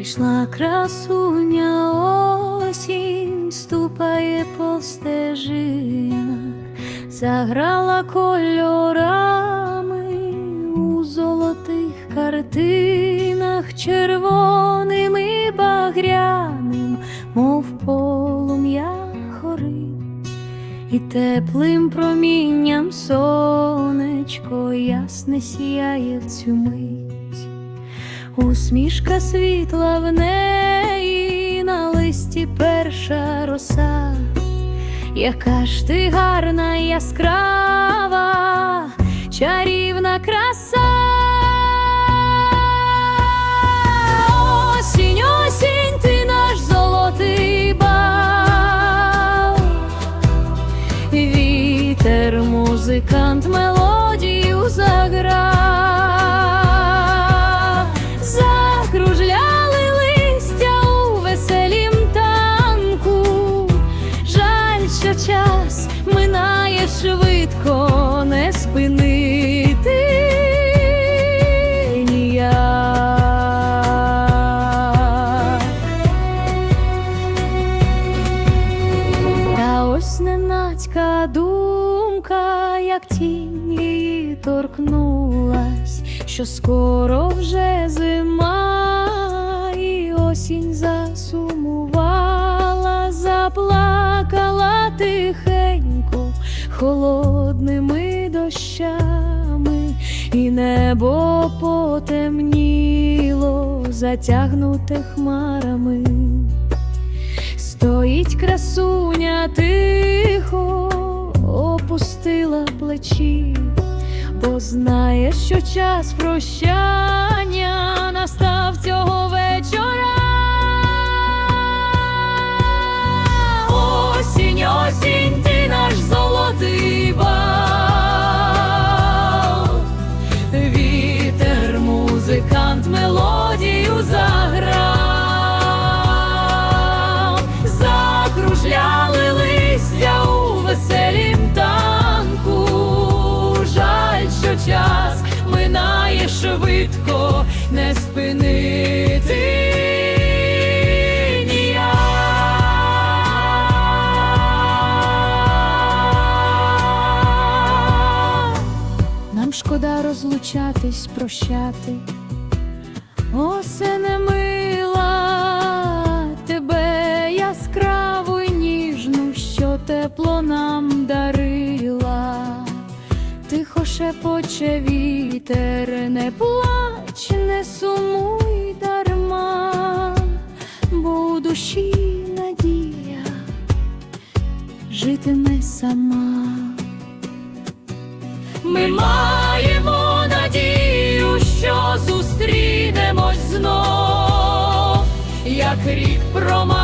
Прийшла красуня осінь, ступає по стежинах, заграла кольорами у золотих картинах, червоним і багряним, мов полум'я горить, і теплим промінням сонечко ясне сіяє в цю мить. Усмішка світла в неї на листі перша роса, яка ж ти гарна, яскрава, чарівна краса. Торкнулась, що скоро вже зима, і осінь засумувала, заплакала тихенько холодними дощами, і небо потемніло, затягнуте хмарами. Стоїть красуня тихо, опустила плечі, бо знає, що час прощання настав цього швидко, не спинити. Нам шкода розлучатись, прощати. Осене мила, тебе яскраву й ніжну, що тепло нам дарила. Шепоче вітер, не плач, не сумуй дарма, бо у душі надія житиме сама. Ми маємо надію, що зустрінемось знов, як рік промайне.